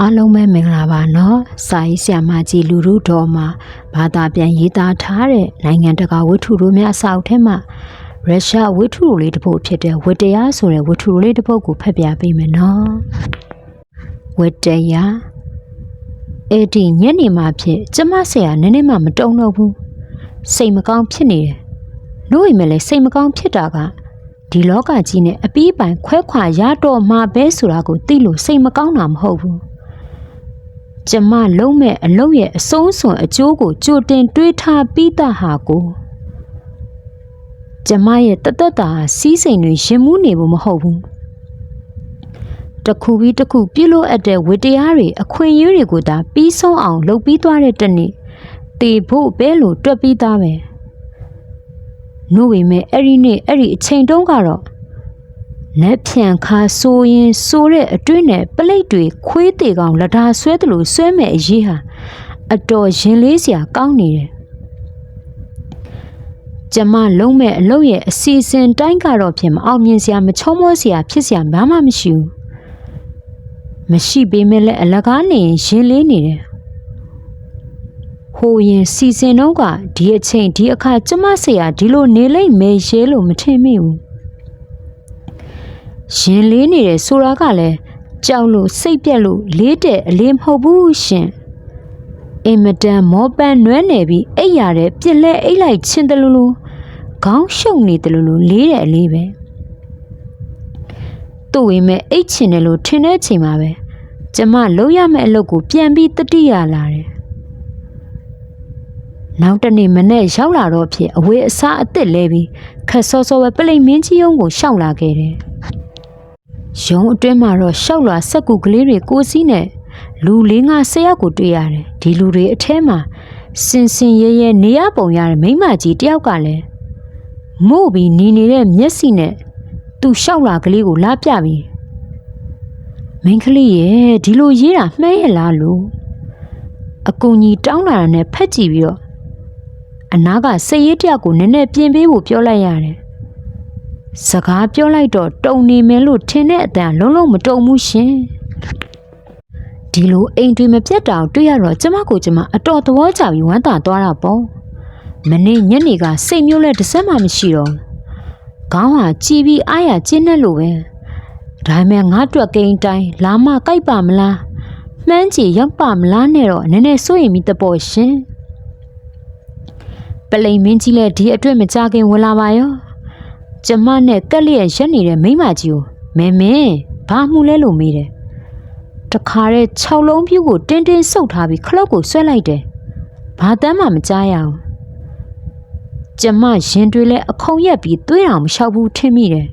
အားလုံးပဲမင်္ဂလာပါနော်စာရေးဆရာမကြီးလူလူတော်မှာဘာသာပြန်ရေးသားထားတဲ့နိုင်ငံတကာဝတ္ထုတို့များအစာအုပ်ထဲမှာရုရှားဝတ္ထုလေးတစ်ပုဒ်ဖြစ်တဲ့ဝတ္တရားဆိုတဲ့ဝတ္ထုလေးတစ်ပုဒ်ကိုဖတ်ပြပေးမယ်နော်ဝတ္တရားအဲ့ဒီညနေမှဖြစ်ကျမဆရာနည်းနည်းမှမတုံတော့ဘူးစိတ်မကောင်းဖြစ်နေတယ်လို့ရင်လည်းစိတ်မကောင်းဖြစ်တာကဒီလောကကြီးနဲ့အပီးပိုင်ခွဲခွာရတော့မှပဲဆိုတာကိုသိလို့စိတ်မကောင်းတာမဟုတ်ဘူး ကျမလုံးမဲ့အလုံးရဲ့အဆုံးစွန်အကျိုးကိုကြိုတင်တွေးထားပြီးသားဟာကိုကျမရဲ့တသက်တာစီးစိမ်တွေရင်မှုနေဖို့မဟုတ်ဘူးတစ်ခုပြီးတစ်ခုပြုလို့အပ်တဲ့ဝတ္တရားတွေအခွင့်အရေးတွေကိုသာပြီးဆုံးအောင်လုပ်ပြီးသွားတဲ့တနေ့တေဖို့ပဲလို့တွက်ပြီးသားပဲနို့ဝေမဲ့အဲ့ဒီနေ့အဲ့ဒီအချိန်တုန်းကတော့ လက်ဖြန်ခါဆိုရင်ဆိုတဲ့အတွင်းနဲ့ပလိတ်တွေခွေးတေကောင်လက်ဓာဆွဲတယ်လို့ဆွဲမဲ့အရေးဟာအတော်ရင်လေးစရာကောင်းနေတယ်ကျမလုံးမဲ့အလုပ်ရဲ့အစီအစဉ်တိုင်းကတော့ဖြစ်မအောင်မြင်စရာမချောမောစရာဖြစ်စရာဘာမှမရှိဘူးမရှိပေမဲ့လည်းအလကားနေရင်ရင်လေးနေတယ်ဟိုရင်စီစဉ်တော့ကဒီအချိန်ဒီအခါကျမဆရာဒီလိုနေလိမ့်မယ်ရဲလို့မထင်မိဘူး ရင်လေးနေတယ်ဆိုတာကလည်းကြောက်လို့စိတ်ပြက်လို့လေးတဲ့အလေးမဟုတ်ဘူးရှင်အင်မတန်မောပန်းနွမ်းနေပြီးအိပ်ရတဲ့ပြက်လက်အိပ်လိုက်ချင်းတလူလူခေါင်းရှုပ်နေတလူလူလေးတဲ့အလေးပဲသူ့ဝိမဲ့အိတ်ချင်တယ်လို့ထင်တဲ့ချိန်မှာပဲကျမလုံးရမယ့်အလုပ်ကိုပြန်ပြီးတတိယလာတယ်နောက်တနေ့မနေ့ရောက်လာတော့ဖြစ်အဝေးအစားအစ်စ်လဲပြီးခက်စောစောပဲပလိတ်မင်းကြီးယုံကိုရှောက်လာခဲ့တယ် ရုံးအတွင်းမှာတော့ရှောက်လာစက်ကူကလေးတွေကိုစီးနဲ့လူလေးငါဆယ်ယောက်ကိုတွေ့ရတယ်ဒီလူတွေအထဲမှာစင်စင်ရဲရဲနေရပုံရတဲ့မိန်းမကြီးတယောက်ကလည်းမို့ပြီးနေနေတဲ့မျက်စိနဲ့သူရှောက်လာကလေးကိုလာပြပြီးမိန်းကလေးရဲ့ဒီလိုရေးတာမှန်းရလားလို့အကူကြီးတောင်းလာတာနဲ့ဖက်ကြည့်ပြီးတော့အနာကစက်ရေးတယောက်ကိုနည်းနည်းပြင်ပေးဖို့ပြောလိုက်ရတယ် စကားပြောလိုက်တော့တုံနေမယ်လို့ထင်တဲ့အတန်လုံးလုံးမတုံဘူးရှင်ဒီလိုအိမ်တွေမပြတ်တာကိုတွေ့ရတော့ကျမကိုကျမအတော်သဘောကျပြီးဝမ်းသာသွားတာပေါ့မနေ့ညနေကစိတ်မျိုးလဲတစ်စက်မှမရှိတော့ဘူးခေါင်းဟာကြည်ပြီးအားရကျင်းနေလို့ပဲဒါပေမဲ့ငါတွက်ကိန်းတိုင်းလာမကြိုက်ပါမလားမှန်းကြည့်ရောက်ပါမလားနဲ့တော့နည်းနည်းစိုးရင်မိတပေါ်ရှင်ပလိန်မင်းကြီးလည်းဒီအတွက်မကြခင်ဝင်လာပါရော ကျမနဲ့ကက်လျက်ရက်နေတဲ့မိန်းမကြီးကိုမင်းမင်းဘာမှုလဲလို့မေးတယ်။တခါတဲ့6လုံးပြူးကိုတင်းတင်းဆုပ်ထားပြီးခလုတ်ကိုဆွဲလိုက်တယ်။ဘာတမ်းမှမကြားရအောင်။ကျမရင်တွေလဲအခုံရက်ပြီးသွေးတောင်မလျှောက်ဘူးထင်မိတယ်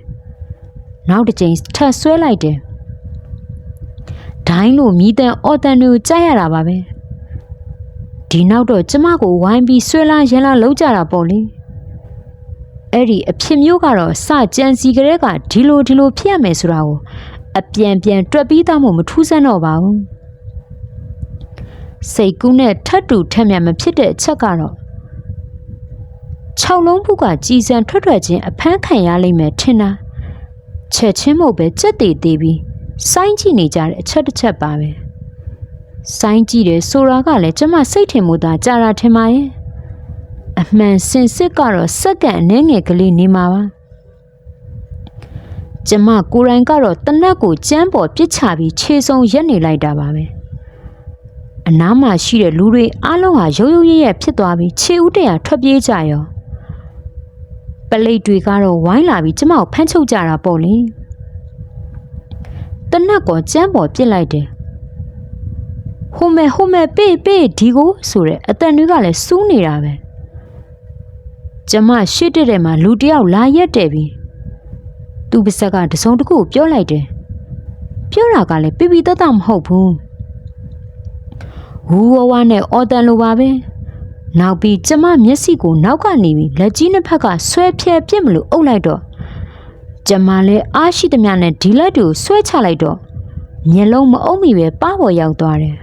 ။နောက်တစ်ချိန်ထပ်ဆွဲလိုက်တယ်။ဒိုင်းလို့မြည်တန်အော်တန်တွေကိုကြားရတာပါပဲ။ဒီနောက်တော့ကျမကိုဝိုင်းပြီးဆွဲလာရန်လာလုံးကြတာပေါ့လေ။ အဲ့ဒီအဖြစ်မျိုးကတော့စကြံစီကလေးကဒီလိုဒီလိုဖြစ်ရမယ်ဆိုတာကိုအပြန်ပြန်တွက်ပြီးသားမှမထူးဆန်းတော့ပါဘူးစိတ်ကူးနဲ့ထတ်တူထက်မြတ်မဖြစ်တဲ့အချက်ကတော့6လုံးဖုကကြည်စံထွက်ထွက်ချင်းအဖမ်းခံရလိမ့်မယ်ထင်တာချက်ချင်းမို့ပဲကြက်တည်သေးပြီးစိုင်းကြည့်နေကြတဲ့အချက်တစ်ချက်ပါပဲစိုင်းကြည့်တယ်ဆိုတာကလည်းကျမစိတ်ထင်မှုသာကြာတာထင်ပါရဲ့ အမှန်စင်စစ်ကတော့စက္ကန့်အနည်းငယ်ကလေးနေမှာပါကျမကိုယ်တိုင်ကတော့တနက်ကိုကြမ်းပေါ်ပြစ်ချပြီးခြေစုံရက်နေလိုက်တာပါပဲအနားမှာရှိတဲ့လူတွေအားလုံးဟာရုံရုံရဲရဲဖြစ်သွားပြီးခြေဦးတရာထွက်ပြေးကြရောပလိတ်တွေကတော့ဝိုင်းလာပြီးကျမကိုဖမ်းချုပ်ကြတာပေါ့လေတနက်ကောကြမ်းပေါ်ပြစ်လိုက်တယ်ဟိုမဲဟိုမဲပေးပေးဒီကိုဆိုတဲ့အတန်တွေကလည်းစူးနေတာပဲ ကျမရှေ့တက်တဲ့မှာလူတစ်ယောက်လာရက်တယ်ပြီသူပါဇက်ကတစုံတစ်ခုကိုပြောလိုက်တယ်ပြောတာကလည်းပြပြတတ်တမဟုတ်ဘူးဝူဝဝနဲ့အော်တန်လိုပါပဲနောက်ပြီးကျမမျက်စိကိုနောက်ကနေပြီးလက်ကြီးနှစ်ဖက်ကဆွဲဖြဲပြစ်မလို့အုပ်လိုက်တော့ကျမလည်းအားရှိသမျှနဲ့ဒီလက်တူဆွဲချလိုက်တော့မျက်လုံးမအုံမိပဲပါပေါ်ရောက်သွားတယ်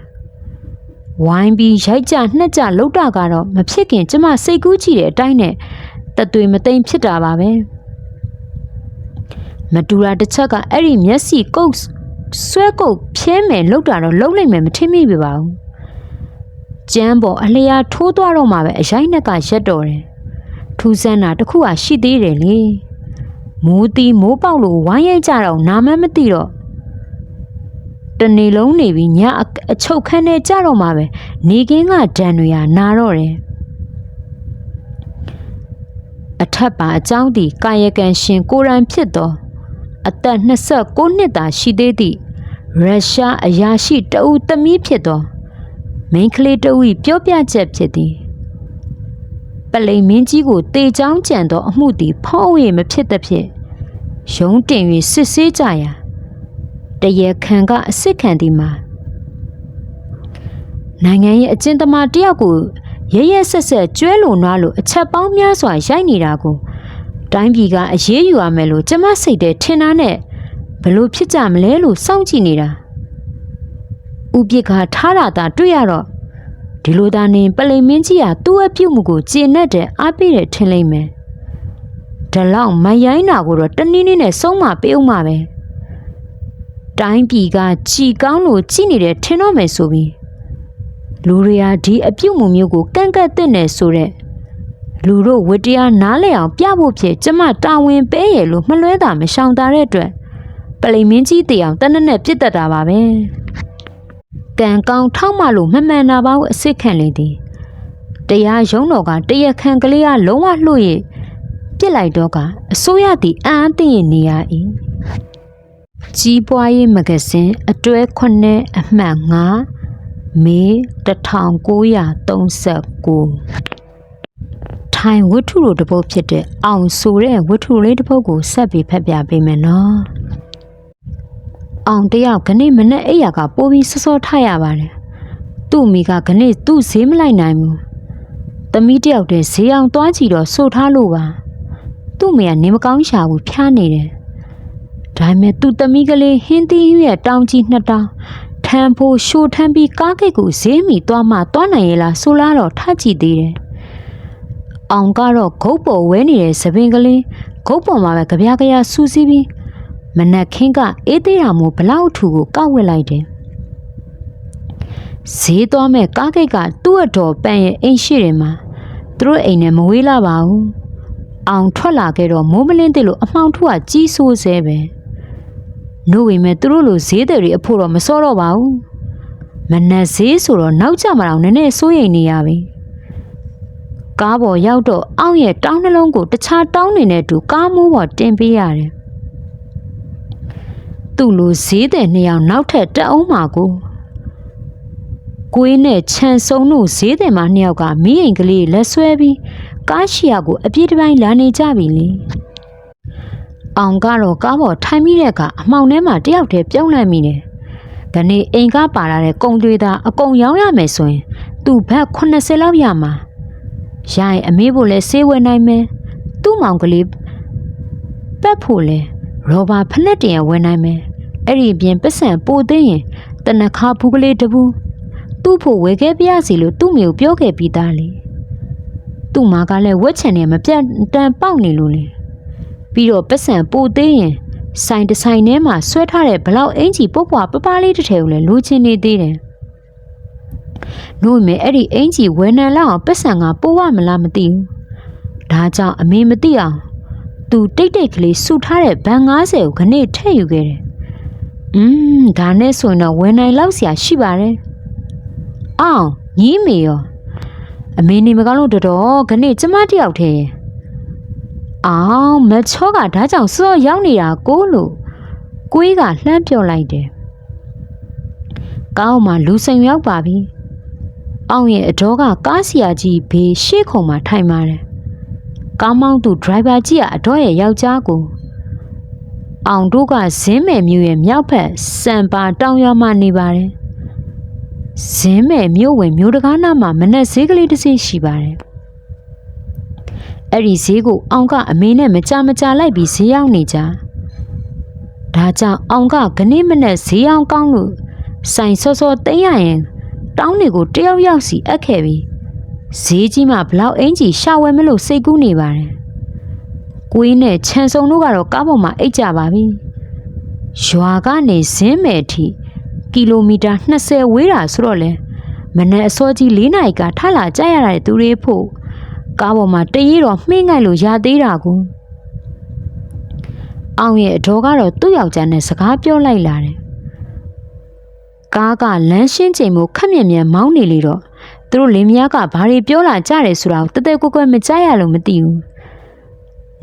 ဝိုင်းပြီးရိုက်ကြနှက်ကြလှုပ်တာကတော့မဖြစ်ခင်ကျမစိတ်ကူးကြည့်တဲ့အတိုင်းနဲ့တသွေမသိမ့်ဖြစ်တာပါပဲမတူတာတစ်ချက်ကအဲ့ဒီမျက်စိကုတ်ဆွဲကုတ်ဖြဲမယ်လောက်တာတော့လုံးလိုက်မယ်မထင်မိပြီပါဘူးကျမ်းပေါ်အလျာထိုးသွားတော့မှပဲအရိုက်နှက်ကရက်တော်တယ်ထူးဆန်းတာတစ်ခုဟာရှိသေးတယ်လေမိုးတီးမိုးပေါက်လို့ဝိုင်းရိုက်ကြတော့နာမမသိတော့ တနေ့လုံးနေပြီးညအအချုပ်ခန်းထဲကြတော့မှပဲနေကင်းကဒဏ်တွေဟာနာတော့တယ်အထက်ပါအကြောင်းဒီကာယကံရှင်ကိုရန်ဖြစ်သောအသက်29နှစ်သာရှိသေးသည့်ရုရှားအရာရှိတဦးသမီးဖြစ်သောမိန်းကလေးတဦး၏ပြောပြချက်ဖြစ်သည်ပလိန်မင်းကြီးကိုတေချောင်းကြံသောအမှုသည်ဖောက်ဝေမဖြစ်သဖြင့်ရုံးတင်၍စစ်ဆေးကြရာ တရေခံကအစ်စ်ခံသည်မှာနိုင်ငံရဲ့အကျဉ်းသမားတယောက်ကိုရဲရဲဆက်ဆက်ကျွဲလုံနွားလို့အချက်ပေါင်းများစွာရိုက်နေတာကိုတိုင်းပြည်ကအရေးယူရမယ်လို့ကျမစိတ်ထဲထင်တာနဲ့ဘလို့ဖြစ်ကြမလဲလို့စောင့်ကြည့်နေတာဥပိ္ပခါထားတာသာတွေ့ရတော့ဒီလိုသာနေပလိန်မင်းကြီးကသူ့အပြုတ်မှုကိုကျေနပ်တဲ့အားပေးတဲ့ထင်လိမ့်မယ်ဒါလောက်မယိုင်းတာကိုတော့တနည်းနည်းနဲ့ဆုံးမပေးအောင်ပါပဲ တိုင်းပြည်ကကြည်ကောင်းလို့ကြည်နေတဲ့ထင်တော့မယ်ဆိုပြီးလူတွေဟာဒီအပြုတ်မှုမျိုးကိုကန့်ကတ်တဲ့နယ်ဆိုတဲ့လူတို့ဝတ္တရားနားလည်အောင်ပြဖို့ဖြစ်ကျမတာဝန်ပေးရလို့မလွဲတာမရှောင်တာတဲ့အတွက်ပလိန်မင်းကြီးတေအောင်တနက်နဲ့ပြစ်တတ်တာပါပဲကံကောင်းထောက်မလို့မမှန်တာပါကိုအစ်စ်ခံလေသည်တရားရုံးတော်ကတရခန်ကလေးကလုံးဝလှုပ်ရပြစ်လိုက်တော့ကအစိုးရသည်အံ့အားသင့်ရနေရ၏ ကြီးပွားရေးမဂဇင်းအတွဲ9အမှတ်5မေ1939ထိုင်ဝတ္ထုလိုတစ်ပုဒ်ဖြစ်တဲ့အောင်ဆိုတဲ့ဝတ္ထုလေးတစ်ပုဒ်ကိုဆက်ပြီးဖတ်ပြပေးမယ်နော်အောင်တယောက်ခဏမနဲ့အိယာကပိုးပြီးစောစောထရပါတယ်သူ့မိကခဏသူ့ဈေးမလိုက်နိုင်ဘူးသမီးတယောက်တည်းဈေးအောင်သွားကြည့်တော့စို့ထားလို့ပါသူ့မိကနေမကောင်းရှာဘူးဖျားနေတယ် ဒါပေမဲ့သူ့သမီးကလေးဟင်းသီးရဲ့တောင်ကြီးနှစ်တောင်ထမ်းဖို့ရှို့ထမ်းပြီးကားကိတ်ကိုဈေးမီသွားမှသွားနိုင်ရဲ့လားဆိုလားတော့ထကြည့်သေးတယ်။အောင်ကတော့ဂုတ်ပေါ်ဝဲနေတဲ့သပင်ကလေးဂုတ်ပေါ်မှာပဲကြပြားကြစူးစီးပြီးမနက်ခင်းကအေးသေးတာမို့ဘလောက်ထူကိုကောက်ဝက်လိုက်တယ်။ဈေးသွားမဲ့ကားကိတ်ကသူ့အတော်ပန့်ရဲ့အိမ်ရှိတယ်မှာသူတို့အိမ်နဲ့မဝေးလာပါဘူး။အောင်ထွက်လာခဲ့တော့မိုးမလင်းသေးလို့အမှောင်ထုကကြီးဆိုးဆဲပဲ။ နို့ဝေမဲ့သူတို့လိုဈေးတွေတွေအဖို့တော့မစောတော့ပါဘူးမနက်ဈေးဆိုတော့နောက်ကျမှတော့နည်းနည်းစိုးရိမ်နေရပြီကားပေါ်ရောက်တော့အောင့်ရဲ့တောင်းနှလုံးကိုတခြားတောင်းနေတဲ့အတူကားမိုးပေါ်တင်ပေးရတယ်သူ့လိုဈေးတဲ့နှစ်ယောက်နောက်ထပ်တက်အောင်မှာကိုကိုင်းနဲ့ခြံစုံတို့ဈေးတယ်မှာနှစ်ယောက်ကမိအိမ်ကလေးလက်ဆွဲပြီးကားရှီယာကိုအပြည့်တစ်ပိုင်းလာနေကြပြီလေ အောင်ကတော့ကားပေါ်ထိုင်မိတဲ့အခါအမှောင်ထဲမှာတယောက်တည်းပြုံးလိုက်မိတယ်။ဒီနေ့အိမ်ကပါလာတဲ့ကုံတွေသားအကုန်ရောင်းရမယ်ဆိုရင်သူ့ဘက်80လောက်ရမှာ။ရရင်အမေးဖို့လဲဆေးဝယ်နိုင်မယ်။သူ့မောင်ကလေးပက်ဖို့လဲရောဘာဖလက်တင်ရဝယ်နိုင်မယ်။အဲ့ဒီပြင်ပတ်စံပိုသိရင်တနခါဘူးကလေးတဘူးသူ့ဖို့ဝယ်ခဲ့ပြရစီလို့သူ့မျိုးပြောခဲ့ပြီးသားလေ။သူ့မာကလည်းဝက်ချန်နဲ့မပြတ်တန်ပေါက်နေလို့လေ။ ပြီးတော့ပတ်စံပိုသေးရင်ဆိုင်တဆိုင်ထဲမှာဆွဲထားတဲ့ဘလောက်အင်ကြီးပုတ်ပွားပပလေးတစ်ထည်ကိုလည်းလိုချင်နေသေးတယ်။နို့မဲ့အဲ့ဒီအင်ကြီးဝယ်နံလောက်အောင်ပတ်စံကပိုးဝမလားမသိဘူး။ဒါကြောင့်အမေမသိအောင်သူတိတ်တိတ်ကလေးစုထားတဲ့ဘန်90ကိုခဏထည့်ယူခဲ့တယ်။อืมဒါနဲ့ဆိုရင်တော့ဝယ်နိုင်လောက်ဆရာရှိပါတယ်။အောင်ညီးမေရောအမေနေမကောင်းလို့တော်တော်ခဏကျမတယောက်ထဲရင် အောင်မချောကဒါကြောင့်စောရောက်နေတာကိုလို့ကိုေးကလှမ်းပြောလိုက်တယ်။ကောင်းမှလူစိမ်ရောက်ပါပြီ။အောင်ရဲ့အတော်ကကားစီယာကြီးဘေးရှေ့ခုံမှာထိုင်ပါတယ်။ကားမောင်းသူဒရိုင်ဘာကြီးကအတော်ရဲ့ယောက်ျားကိုအောင်တို့ကဇင်းမယ်မြို့ရဲ့မြောက်ဘက်စံပါတောင်ရွာမှာနေပါတယ်။ဇင်းမယ်မြို့ဝင်မြို့တကားနားမှာမနက်ဈေးကလေးတစ်စီးရှိပါတယ်။ အဲ့ဒီဈေးကိုအောင်ကအမေနဲ့မကြမကြလိုက်ပြီးဈေးရောက်နေကြဒါကြောင့်အောင်ကခဏမနဲ့ဈေးအောင်ကောင်းလို့ဆိုင်စောစောသိမ်းရရင်တောင်းတွေကိုတယောက်ယောက်စီအပ်ခဲ့ပြီးဈေးကြီးမှဘလောက်အင်ကြီးရှာဝယ်မလို့စိတ်ကူးနေပါတယ်ကိုင်းနဲ့ခြံစုံတို့ကတော့ကားပေါ်မှာအိတ်ကြပါပြီရွာကနေဇင်းမဲ့အထိကီလိုမီတာ20ဝေးတာဆိုတော့လေမနေ့အစောကြီး၄နာရီကထလာကြရတဲ့သူတွေဖို့ ကားပေါ်မှာတရေတော့မှိမ့်ငိုက်လို့ရသေးတာကူအောင်ရဲ့အတော်ကတော့သူ့ယောက်ျားနဲ့စကားပြောလိုက်လာတယ်ကားကလမ်းရှင်းချိန်မို့ခက်မြက်မြက်မောင်းနေလေတော့သူတို့လင်းမယားကဘာတွေပြောလာကြတယ်ဆိုတာကိုတသက်ကွက်ကွက်မကြားရလို့မသိဘူး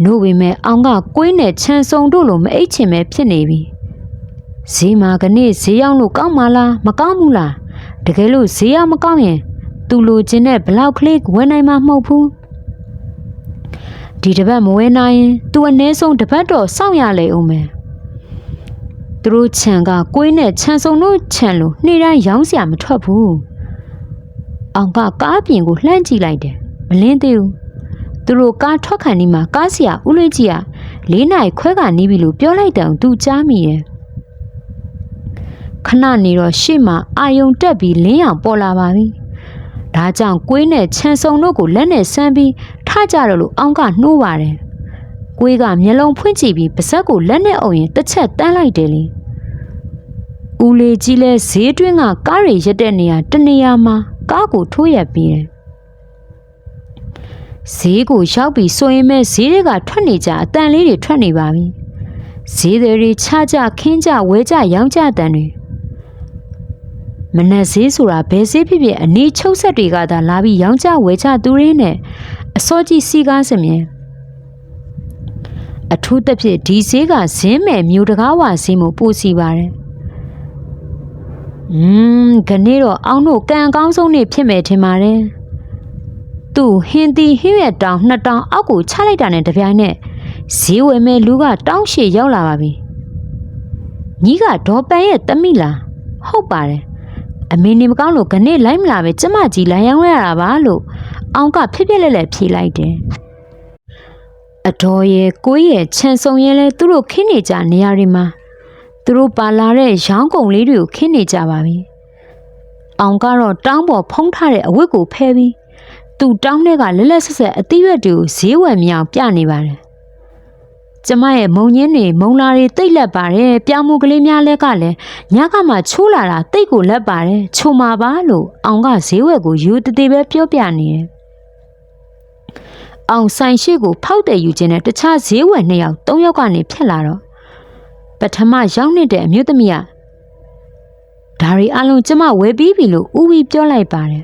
နို့ပေမဲ့အောင်ကကွင်းနဲ့ခြံစုံတို့လိုမအိတ်ချင်ပဲဖြစ်နေပြီဈေးမှာကနေ့ဈေးရောက်လို့ကောင်းမလားမကောင်းဘူးလားတကယ်လို့ဈေးရောက်မကောင်းရင်သူလိုချင်တဲ့ဘလောက်ကလေးဝယ်နိုင်မှာမဟုတ်ဘူး ဒီတစ်ပတ်မဝယ်နိုင်ရင်သူအနည်းဆုံးတစ်ပတ်တော့စောင့်ရလေဦးမယ်သူတို့ခြံကကွင်းနဲ့ခြံစုံတို့ခြံလို့နေ့တိုင်းရောင်းစရာမထွက်ဘူးအောင်ကကားပြင်ကိုလှမ်းကြည့်လိုက်တယ်မလင်းသေးဘူးသူတို့ကားထွက်ခံနေမှာကားဆရာဦးလွင်ကြီးကလေးနိုင်ခွဲကနေပြီလို့ပြောလိုက်တယ်သူကြားမိတယ်ခဏနေတော့ရှေ့မှာအာယုံတက်ပြီးလင်းအောင်ပေါ်လာပါပြီ။ ဒါကြောင့်ကွေးနဲ့ခြံစုံတို့ကိုလက်နဲ့ဆမ်းပြီးထကြတော့လို့အောင်းကနှိုးပါတယ်။ကွေးကမျက်လုံးဖွင့်ကြည့်ပြီးပါဇက်ကိုလက်နဲ့အုပ်ရင်တစ်ချက်တန်းလိုက်တယ်လေ။ဦးလေးကြီးလဲဈေးတွင်းကကားတွေရက်တဲ့နေရာတနေရာမှာကားကိုထိုးရက်ပြီးတယ်။ဈေးကိုရောက်ပြီးဆိုရင်မဲ့ဈေးတွေကထွက်နေကြအတန်လေးတွေထွက်နေပါပြီ။ဈေးတွေချကြခင်းကြဝဲကြရောင်းကြတန်တွေ မနက်ဈေးဆိုတာဘယ်ဈေးဖြစ်ဖြစ်အနီးချုပ်ဆက်တွေကသာလာပြီးရောင်းကြဝယ်ကြသူတွေနဲ့အစောကြီးစီကားစမြင်အထူးသဖြင့်ဒီဈေးကဈင်းမဲ့မြို့တကားဝဈေးမှုပိုစီပါတယ်။อืมခနေ့တော့အောင်တို့ကံအကောင်းဆုံးနေ့ဖြစ်မယ်ထင်ပါတယ်။သူဟင်းတီဟင်းရတောင်နှစ်တောင်အောက်ကိုချလိုက်တာနဲ့တပြိုင်နက်ဈေးဝယ်မဲ့လူကတောင်းရှည်ရောက်လာပါပြီ။ညီကဒေါ်ပန်ရဲ့တမိလားဟုတ်ပါတယ်။ အမေနေမကောင်းလို့ခနေ့လိုက်မလာပဲကျမကြီးလိုင်းရောင်းရတာပါလို့အောင်ကဖြစ်ဖြစ်လက်လက်ဖြေလိုက်တယ်အတော်ရဲ့ကိုယ့်ရဲ့ခြံစုံရဲ့လဲသူတို့ခင်းနေကြနေရာတွေမှာသူတို့ပါလာတဲ့ရောင်းကုန်လေးတွေကိုခင်းနေကြပါပြီအောင်ကတော့တောင်းပေါ်ဖုံးထားတဲ့အဝတ်ကိုဖဲပြီးသူတောင်းတဲ့ကလက်လက်ဆက်ဆက်အသီးရွက်တွေကိုဈေးဝယ်မြောင်ပြနေပါတယ် ကျမရဲ့မုံညင်းတွေမုံလာတွေတိတ်လက်ပါတယ်ပြောင်းမှုကလေးများလက်ကလည်းညကမှချိုးလာတာတိတ်ကိုလက်ပါတယ်ချိုမာပါလို့အောင်ကဈေးဝယ်ကိုယူတည်ပဲပြောပြနေတယ်အောင်ဆိုင်ရှိကိုဖောက်တယ်ယူခြင်းနဲ့တခြားဈေးဝယ်နှစ်ယောက်သုံးယောက်ကနေဖြစ်လာတော့ပထမရောက်နေတဲ့အမျိုးသမီးကဒါရီအလုံးကျမဝယ်ပြီးပြီလို့ဦးဝီပြောလိုက်ပါတယ်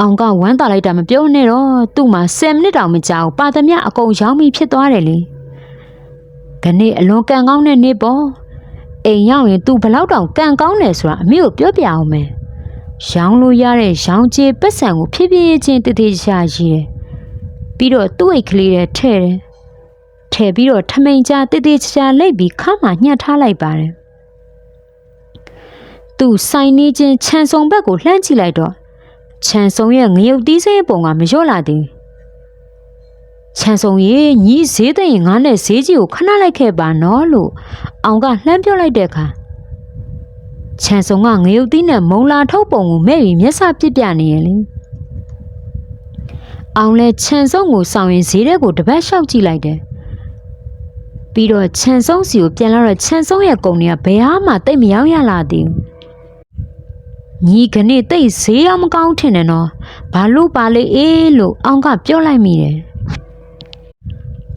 အောင်ကဝမ်းသာလိုက်တာမပြောနဲ့တော့သူ့မှာ10မိနစ်တောင်မကြာဘူးပါသမျှအကုန်ရောင်းပြီးဖြစ်သွားတယ်လေခနေ့အလွန်ကံကောင်းတဲ့နေ့ပေါ့အိမ်ရောက်ရင် तू ဘလောက်တောင်ကံကောင်းတယ်ဆိုတာအမေကိုပြောပြအောင်မယ်ရောင်းလို့ရတဲ့ရောင်းကျေးပတ်စံကိုဖြည်းဖြည်းချင်းတည်တည်ရှာရှိတယ်ပြီးတော့သူ့အိတ်ကလေးနဲ့ထဲ့တယ်ထဲ့ပြီးတော့ထမိန်ကြားတည်တည်ချာလိုက်ပြီးခါမှညှက်ထားလိုက်ပါတယ်သူဆိုင်နေချင်းခြံစုံဘက်ကိုလှမ်းကြည့်လိုက်တော့ ခြံစုံရဲ့ငရုတ်တီးစဲပုံကမလျော့လာသေးခြံစုံရဲ့ညီဈေးသိရင်ငါနဲ့ဈေးကြီးကိုခဏလိုက်ခဲ့ပါနော်လို့အောင်ကလှမ်းပြောလိုက်တဲ့အခါခြံစုံကငရုတ်တီးနဲ့မုံလာထုတ်ပုံကိုမဲ့ပြီးမျက်စပစ်ပြနေရလေအောင်လဲခြံစုံကိုဆောင်ရင်ဈေးတဲ့ကိုတပတ်လျှောက်ကြည့်လိုက်တယ်ပြီးတော့ခြံစုံစီကိုပြန်လာတော့ခြံစုံရဲ့ကုံတွေကဘယ်ဟာမှတိတ်မရောက်ရလာသေးဘူး ညီကနေ့တိတ်ဈေးအောင်မကောင်းထင်တယ်နော်ဘာလို့ပါလေအေးလို့အောင်ကပြောလိုက်မိတယ်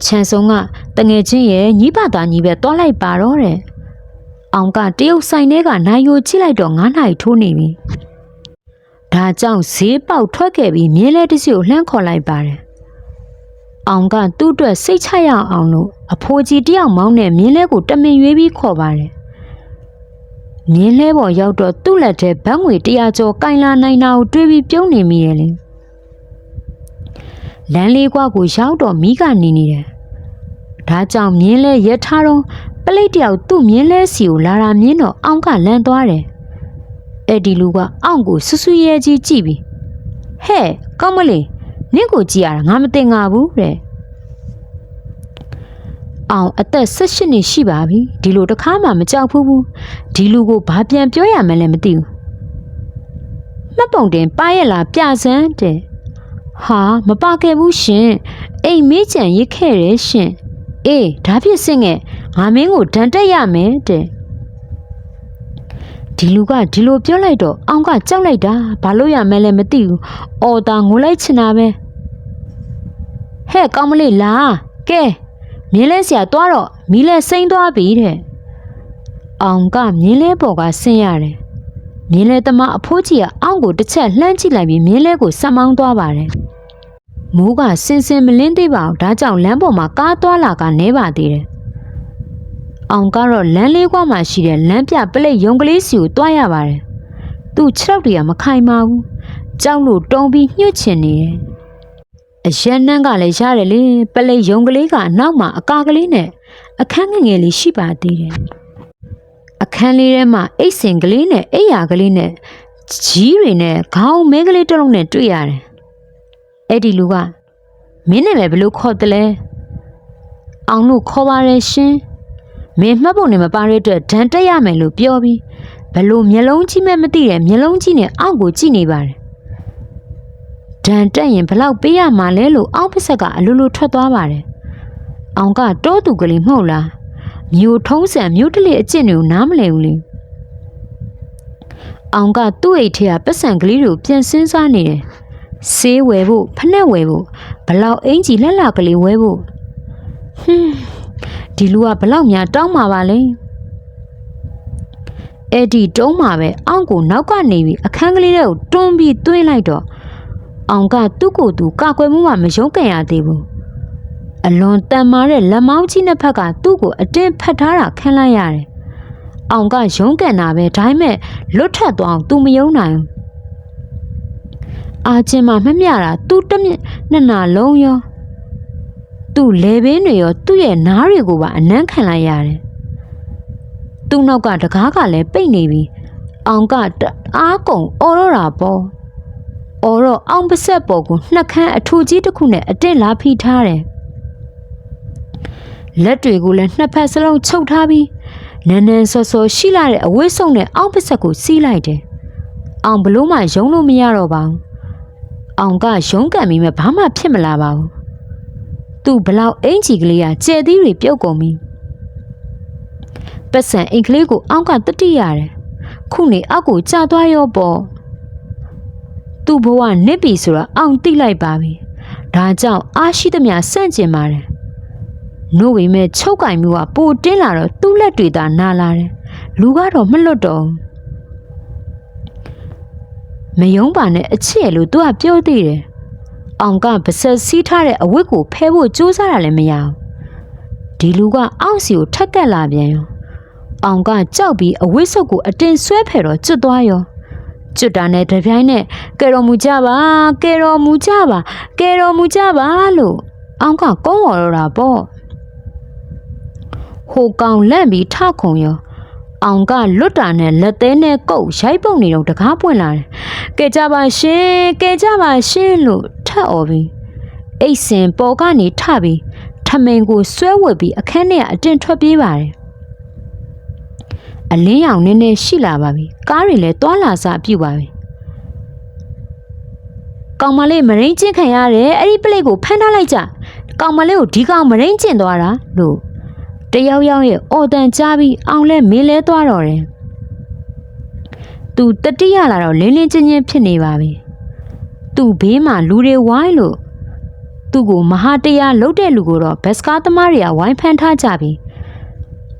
ချန်စုံကတငယ်ချင်းရဲ့ညီပါသားညီပဲတွားလိုက်ပါတော့တဲ့အောင်ကတရုတ်ဆိုင်ထဲကနိုင်ယိုချိလိုက်တော့9နိုင်ထိုးနေပြီဒါကြောင့်ဈေးပေါက်ထွက်ခဲ့ပြီးမြင်းလဲတစီကိုလှမ်းခေါ်လိုက်ပါတယ်အောင်ကသူ့အတွက်စိတ်ချရအောင်လို့အဖိုးကြီးတယောက်မောင်းတဲ့မြင်းလဲကိုတမင်ရွေးပြီးခေါ်ပါတယ် မြင်းလဲပေါ်ရောက်တော့သူ့လက်ထဲဘန်းငွေ100ကျော်ကင်လာနိုင်တာကိုတွေးပြီးပြုံးနေမိရဲ့လေလမ်းလေးကွာကိုရောက်တော့မိကနေနေတယ်ဒါကြောင့်မြင်းလဲရထားတော့ပလိတ်တယောက်သူ့မြင်းလဲစီကိုလာတာမြင်းတော့အောင်းကလန်သွားတယ်အဲ့ဒီလူကအောင့်ကိုဆူဆူရဲကြီးကြည့်ပြီးဟဲ့ကောင်းမလေးနင့်ကိုကြည့်ရတာငါမတင်ငါဘူးတဲ့ အောင်အသက်18နှစ်ရှိပါပြီဒီလိုတစ်ခါမှမကြောက်ဘူးဘူးဒီလူကိုဘာပြန်ပြောရမှန်းလည်းမသိဘူးမှတ်ပုံတင်ပါရဲ့လားပြစမ်းတဲ့ဟာမပါခဲ့ဘူးရှင်အိမ်မေးကြံရစ်ခဲ့တယ်ရှင်အေးဒါဖြစ်စင်ငယ်ငါမင်းကိုဒဏ်တက်ရမယ်တဲ့ဒီလူကဒီလိုပြောလိုက်တော့အောင်ကကြောက်လိုက်တာဘာလို့ရမလဲမသိဘူးအော်တာငိုလိုက်ချင်တာပဲဟဲ့ကောင်းမလေးလာကဲ မြင်းလဲဆရာသွားတော့မီးလဲစိမ့်သွားပြီတဲ့အောင်ကမြင်းလဲပေါ်ကဆင်းရတယ်မြင်းလဲသမားအဖိုးကြီးကအောင့်ကိုတစ်ချက်လှမ်းကြည့်လိုက်ပြီးမြင်းလဲကိုဆက်မောင်းသွားပါတယ်မိုးကစင်စင်မလင်းသေးပါဘူးဒါကြောင့်လမ်းပေါ်မှာကားသွားလာကနေပါသေးတယ်အောင်ကတော့လမ်းလေးကွာမှာရှိတဲ့လမ်းပြပလိတ်ရုံကလေးစီကိုတွားရပါတယ်သူ့ခြေထောက်တွေကမခိုင်ပါဘူးကြောက်လို့တုံးပြီးညှွတ်ချင်နေတယ် အရန်နှန်းကလည်းရတယ်လေပလိတ်ရုံကလေးကအနောက်မှာအကာကလေးနဲ့အခန်းငယ်ငယ်လေးရှိပါသေးတယ်အခန်းလေးထဲမှာအိတ်စင်ကလေးနဲ့အိယာကလေးနဲ့ကြီးတွေနဲ့ခေါင်းမဲကလေးတစ်လုံးနဲ့တွေ့ရတယ်အဲ့ဒီလူကမင်းနာမည်ဘယ်လိုခေါ်တယ်လဲအောင်လို့ခေါ်ပါရဲ့ရှင်မင်းမှတ်ဖို့နေမပါတဲ့အတွက်ဒဏ်တက်ရမယ်လို့ပြောပြီးဘလို့မျက်လုံးကြီးမဲ့မသိတဲ့မျက်လုံးကြီးနဲ့အောက်ကိုကြည့်နေပါတယ် ဒဏ်တက်ရင်ဘလောက်ပေးရမှာလဲလို့အောက်ပစက်ကအလိုလိုထွက်သွားပါတယ်အောင်ကတိုးသူကလေးမဟုတ်လားမျိုးထုံးစံမျိုးတလေအကျင့်တွေကိုနားမလည်ဘူးလေအောင်ကသူ့အိတ်ထဲကပတ်စံကလေးတွေကိုပြန်စင်းစားနေတယ်ဆေးဝယ်ဖို့ဖက်နှက်ဝယ်ဖို့ဘလောက်အင်ကြီးလက်လာကလေးဝယ်ဖို့ဟွန်းဒီလူကဘလောက်များတောင်းမှာပါလဲအဲ့ဒီတုံးမှာပဲအောင့်ကိုနောက်ကနေပြီးအခန်းကလေးတွေကိုတွန်းပြီးသွင်းလိုက်တော့ အောင်ကသူ့ကိုယ်သူကာကွယ်မှုမှမယုံကြင်ရသေးဘူးအလွန်တန်မာတဲ့လက်မောင်းကြီးနှစ်ဖက်ကသူ့ကိုအတင်းဖက်ထားတာခံလိုက်ရတယ်အောင်ကယုံကန်တာပဲဒါပေမဲ့လွတ်ထက်သွားအောင်သူမယုံနိုင်ဘူးအာချင်းမမမျှတာသူ့တမျက်နှစ်နာလုံးရောသူ့လေဘင်းတွေရောသူ့ရဲ့နားတွေကိုပါအနမ်းခံလိုက်ရတယ်သူ့နောက်ကတကားကလည်းပိတ်နေပြီအောင်ကတအားကုန်အော်တော့တာပေါ့ အော်တော့အောင်ပဆက်ပေါ်ကိုနှက်ခမ်းအထူကြီးတစ်ခုနဲ့အတင်းလာဖိထားတယ်လက်တွေကိုလည်းနှစ်ဖက်စလုံးချုပ်ထားပြီးနန်းနန်းစောစောရှိလာတဲ့အဝိဆုံနဲ့အောင်ပဆက်ကိုစီးလိုက်တယ်အောင်ဘလို့မှယုံလို့မရတော့ပါဘူးအောင်ကရုံးကန်ပြီးမှဘာမှဖြစ်မလာပါဘူး။သူ့ဘလောက်အင်ကြီးကလေးကကျဲသီးတွေပြုတ်ကုန်ပြီ။ပတ်စံအိမ်ကလေးကိုအောက်ကတတိရတယ်။ခုနေအောက်ကိုကျသွားရောပေါ့။ သူ့ဘဝနစ်ပြီဆိုတော့အောင်တိလိုက်ပါပြီ။ဒါကြောင့်အားရှိသမျှစန့်ကျင်ပါတယ်။နို့ဝေမဲ့ချုပ်ကင်မှုကပိုတင်းလာတော့သူ့လက်တွေသာနာလာတယ်။လူကတော့မလွတ်တော့ဘူး။မယုံပါနဲ့အချစ်လို့သူကပြောသေးတယ်။အောင်ကဗဆက်စီးထားတဲ့အဝတ်ကိုဖဲဖို့ကြိုးစားတာလည်းမရဘူး။ဒီလူကအောက်စီကိုထက်ကက်လာပြန်ရော။အောင်ကကြောက်ပြီးအဝတ်စုပ်ကိုအတင်ဆွဲဖယ်တော့ကျွတ်သွားရော။ ကျွတ်တာနဲ့တပြိုင်နဲ့ကဲတော်မူကြပါကဲတော်မူကြပါကဲတော်မူကြပါလို့အောင်ကကုန်းဝေါ်တော့တာပေါ့။ဟိုကောင်လန့်ပြီးထခုံရောအောင်ကလွတ်တာနဲ့လက်သေးနဲ့ကုတ်ရိုက်ပုတ်နေတော့တကားပွင့်လာတယ်။ကဲကြပါရှင်ကဲကြပါရှင်လို့ထပ်អော်ပြီးအိတ်စင်ပေါ်ကနေထပြီးထမင်ကိုဆွဲဝတ်ပြီးအခန်းထဲကအတင်ထွက်ပြေးပါတယ်။ အလင်းရောင်နည်းနည်းရှိလာပါပြီ။ကားတွေလည်းတွာလာစားပြုတ်ပါပြီ။ကောင်မလေးမရင်းကျင့်ခံရတယ်အဲ့ဒီပလိတ်ကိုဖမ်းထားလိုက်ကြ။ကောင်မလေးကိုဒီကောင်မရင်းကျင့်သွားတာလို့တယောက်ယောက်ရဲ့အော်တန်ကြားပြီးအောင်လဲမင်းလဲသွားတော့တယ်။သူတတိယလာတော့လင်းလင်းချင်းချင်းဖြစ်နေပါပြီ။သူဘေးမှာလူတွေဝိုင်းလို့သူ့ကိုမဟာတရားလှုပ်တဲ့လူကိုတော့ဘက်စကားသမားတွေကဝိုင်းဖမ်းထားကြပြီ။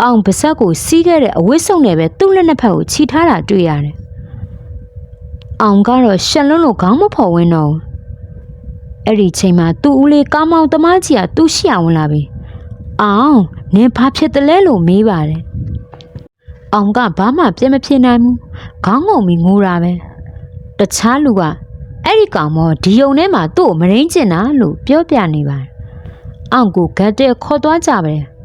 အောင်ပါဇက်ကိုစီးခဲ့တဲ့အဝတ်စုံနဲ့ပဲသူ့လက်နှစ်ဖက်ကိုခြိထားတာတွေ့ရတယ်။အောင်ကတော့ရှက်လွန်းလို့ခေါင်းမဖော်ဝင်းတော့ဘူး။အဲ့ဒီချိန်မှာသူ့ဦးလေးကားမောင်သမားကြီးကသူ့ရှီအောင်လာပြီ။အောင်နင်ဘာဖြစ်တယ်လဲလို့မေးပါတယ်။အောင်ကဘာမှပြမဖြစ်နိုင်ဘူး။ခေါင်းငုံပြီးငိုတာပဲ။တခြားလူကအဲ့ဒီကောင်မောဒီယုံထဲမှာသူ့ကိုမရင်းကျင်တာလို့ပြောပြနေပါတယ်။အောင်ကိုဂတ်တဲ့ခေါ်သွားကြပဲ။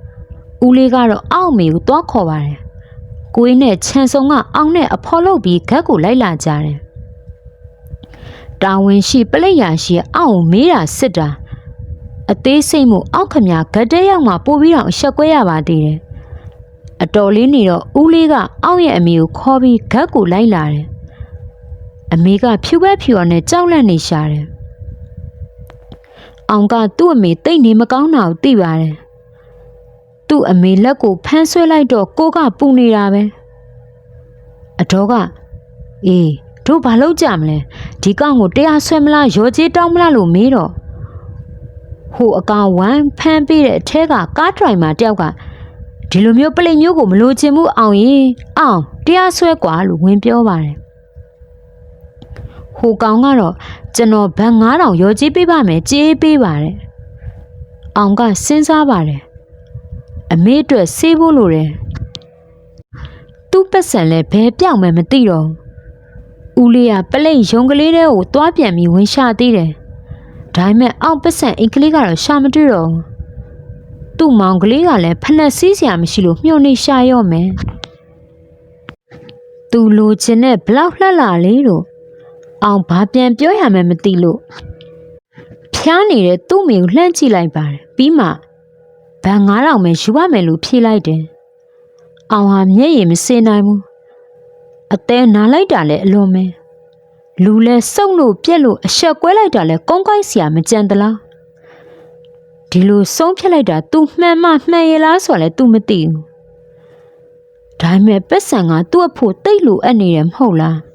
ဦးလေးကတော့အောက်မေကိုသွားခေါ်ပါတယ်။ကိုင်းနဲ့ခြံစုံကအောင်နဲ့အဖော်လုပ်ပြီးဂတ်ကိုလိုက်လာကြတယ်။တာဝန်ရှိပလိတ်ရရှိအောင်မေးတာစစ်တာအသေးစိတ်မှုအောက်ခမဂတ်တဲရောက်မှပို့ပြီးတော့အဆက်ကွဲရပါသေးတယ်။အတော်လေးနေတော့ဦးလေးကအောက်ရဲ့အမေကိုခေါ်ပြီးဂတ်ကိုလိုက်လာတယ်။အမေကဖြူပဲဖြူအောင်နဲ့ကြောက်လန့်နေရှာတယ်။အောင်ကသူ့အမေတိတ်နေမကောင်းတာကိုသိပါတယ် သူ့အမေလက်ကိုဖမ်းဆွဲလိုက်တော့ကိုကပူနေတာပဲအတော်ကအေးတို့ဘာလုပ်ကြမလဲဒီကောင်ကိုတရားဆွဲမလားရောကြီးတောင်းမလားလို့မေးတော့ဟိုအကောင်ဝမ်းဖမ်းပေးတဲ့အထက်ကကားဒရိုင်ဘာတယောက်ကဒီလိုမျိုးပလိမျိုးကိုမလိုချင်ဘူးအောင်ရင်အောင်တရားဆွဲကွာလို့ဝင်ပြောပါတယ်ဟိုကောင်ကတော့ကျွန်တော်ဘတ်9000ရောကြီးပေးပါမယ်ကြေးပေးပါတယ်အောင်ကစဉ်းစားပါတယ် အမေအတွက်ဆေးဖို့လိုတယ်သူ့ပတ်စံလဲဘယ်ပြောင်းမှမသိတော့ဘူးဦးလေးကပလိတ်ရုံကလေးတဲ့ကိုသွားပြန်ပြီးဝင်ရှာသေးတယ်ဒါပေမဲ့အောင်ပတ်စံအိမ်ကလေးကတော့ရှာမတွေ့တော့ဘူးသူ့မောင်ကလေးကလည်းဖက်နှက်စီးစရာမရှိလို့မျှော်နေရှာရော့မယ်သူလိုချင်တဲ့ဘလောက်လှလှလေးတော့အောင်ဘာပြန်ပြောရမှန်းမသိလို့ဖျားနေတဲ့သူ့မိကိုလှမ်းကြည့်လိုက်ပါတယ်ပြီးမှ ဘန်9000ပဲယူရမယ်လို့ဖြေလိုက်တယ်။အောင်ဟာမျက်ရည်မစင်နိုင်ဘူး။အသေးနားလိုက်တာလည်းအလွန်ပဲ။လူလဲစုံလို့ပြက်လို့အဆက်ကွဲလိုက်တာလဲကုန်းကိုက်စရာမကြံတလား။ဒီလိုဆုံးဖြတ်လိုက်တာ तू မှန်မှမှန်ရလားဆိုလဲ तू မသိဘူး။ဒါပေမဲ့ပက်ဆန်ကသူ့အဖို့တိတ်လို့အပ်နေတယ်မဟုတ်လား။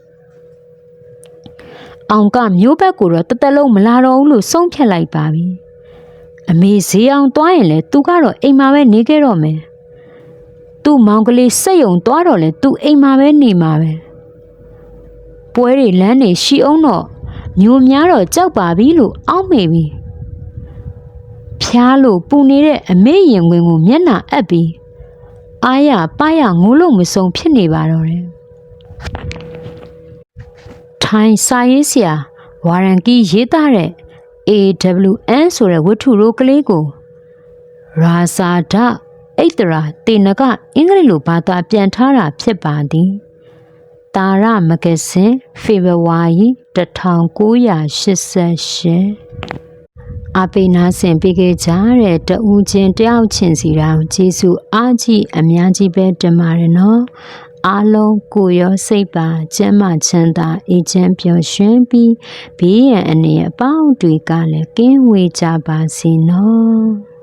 အောင်ကမျိုးဘက်ကိုတော့တသက်လုံးမလာတော့ဘူးလို့ဆုံးဖြတ်လိုက်ပါပြီ။ အမေဈေးအောင်သွားရင်လဲသူကတော့အိမ်မှာပဲနေခဲ့တော့မယ်သူ့မောင်ကလေးစိတ်ယုံသွားတော့လဲသူအိမ်မှာပဲနေမှာပဲပွဲတွေလမ်းတွေရှီအောင်တော့မျိုးများတော့ကြောက်ပါပြီလို့အောက်မေပြီဖျားလို့ပူနေတဲ့အမေရင်ဝင်ကိုမျက်နှာအပ်ပြီးအားရပါရငိုးလို့မဆုံးဖြစ်နေပါတော့တယ်ထိုင်းစာရေးဆရာဝါရန်ကီရေးသားတဲ့ AWN ဆိုတဲ့ဝတ္ထုရိုးကလေးကိုရာဇာဒအိတ်တရာတေနကအင်္ဂလိပ်လိုဘာသာပြန်ထားတာဖြစ်ပါသည်တာရမဂဇင်းဖေဖော်ဝါရီ1988အပိနာဆင်ပေးခဲ့ကြတဲ့တဦးချင်းတယောက်ချင်းစီတောင်ကျေးဇူးအားကြီးအများကြီးပဲတင်ပါတယ်နော် အားလုံးကိုရောစိတ်ပါကျမ်းမာချမ်းသာအေးချမ်းပျော်ရွှင်ပြီးဘေးရန်အနေအပေါင်းတွေကလည်းကင်းဝေးကြပါစေနော်